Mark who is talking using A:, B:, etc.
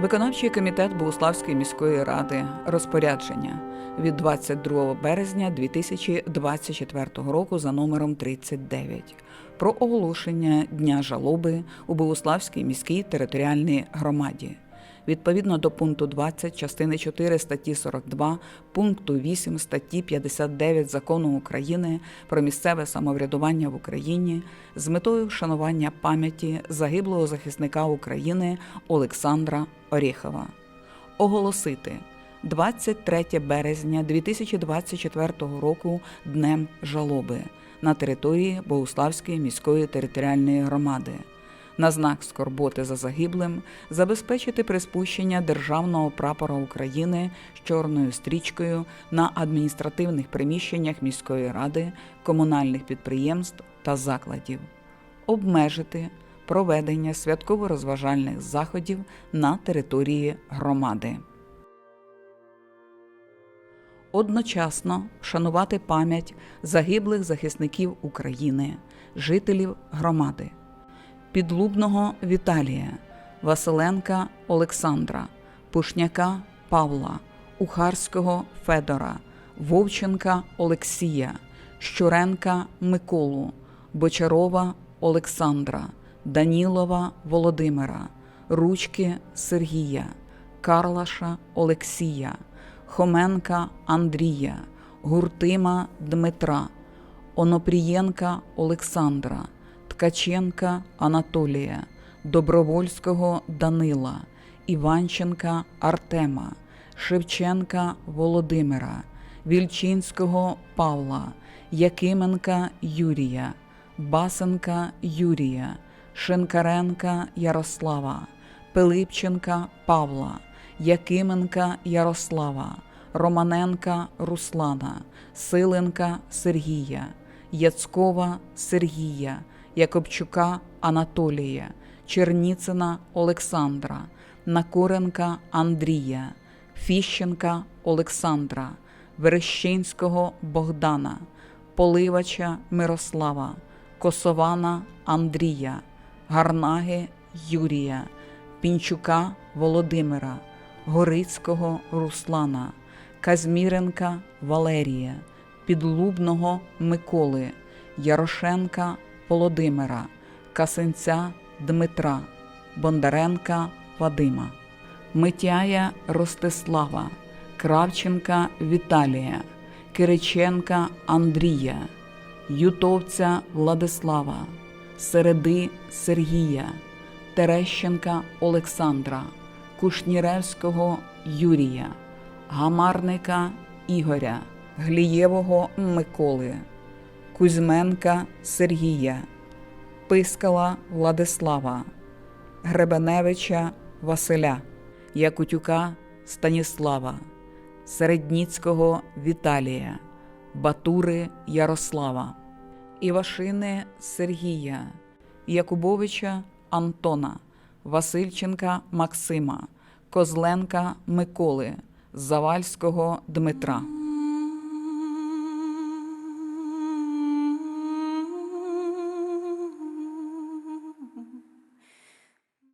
A: Виконавчий комітет Богуславської міської ради. Розпорядження. Від 22 березня 2024 року за номером 39 про оголошення Дня жалоби у Богуславській міській територіальній громаді. Відповідно до пункту 20 частини 4 статті 42, пункту 8 статті 59 Закону України про місцеве самоврядування в Україні з метою вшанування пам'яті загиблого захисника України Олександра Орєхова. Оголосити 23 березня 2024 року Днем жалоби на території Богуславської міської територіальної громади на знак скорботи за загиблим забезпечити приспущення державного прапора України з чорною стрічкою на адміністративних приміщеннях міської ради, комунальних підприємств та закладів, обмежити проведення святково-розважальних заходів на території громади. Одночасно вшанувати пам'ять загиблих захисників України, жителів громади. Підлубного Віталія, Василенка Олександра, Пушняка Павла, Ухарського Федора, Вовченка Олексія, Щуренка Миколу, Бочарова Олександра, Данілова Володимира, Ручки Сергія, Карлаша Олексія, Хоменка Андрія, Гуртима Дмитра, Онопрієнка Олександра. Ткаченка Анатолія, Добровольського Данила, Іванченка Артема, Шевченка Володимира, Вільчинського Павла, Якименка Юрія, Басенка Юрія, Шинкаренка Ярослава, Пилипченка Павла, Якименка Ярослава, Романенка Руслана, Силенка Сергія, Яцкова Сергія. Якобчука Анатолія, Черніцина Олександра, Накуренка Андрія, Фіщенка Олександра, Верещинського Богдана, Поливача Мирослава, Косована Андрія, Гарнаги Юрія, Пінчука Володимира, Горицького Руслана, Казміренка Валерія, Підлубного Миколи. Ярошенка Володимира, Касинця Дмитра, Бондаренка Вадима, Митяя Ростислава, Кравченка Віталія, Кириченка Андрія, Ютовця Владислава, Середи Сергія, Терещенка Олександра, Кушніревського Юрія, Гамарника Ігоря, Глієвого Миколи. Кузьменка Сергія, Пискала Владислава, Гребеневича Василя, Якутюка Станіслава, Середніцького Віталія, Батури Ярослава, Івашини Сергія, Якубовича Антона, Васильченка Максима, Козленка Миколи, Завальського Дмитра.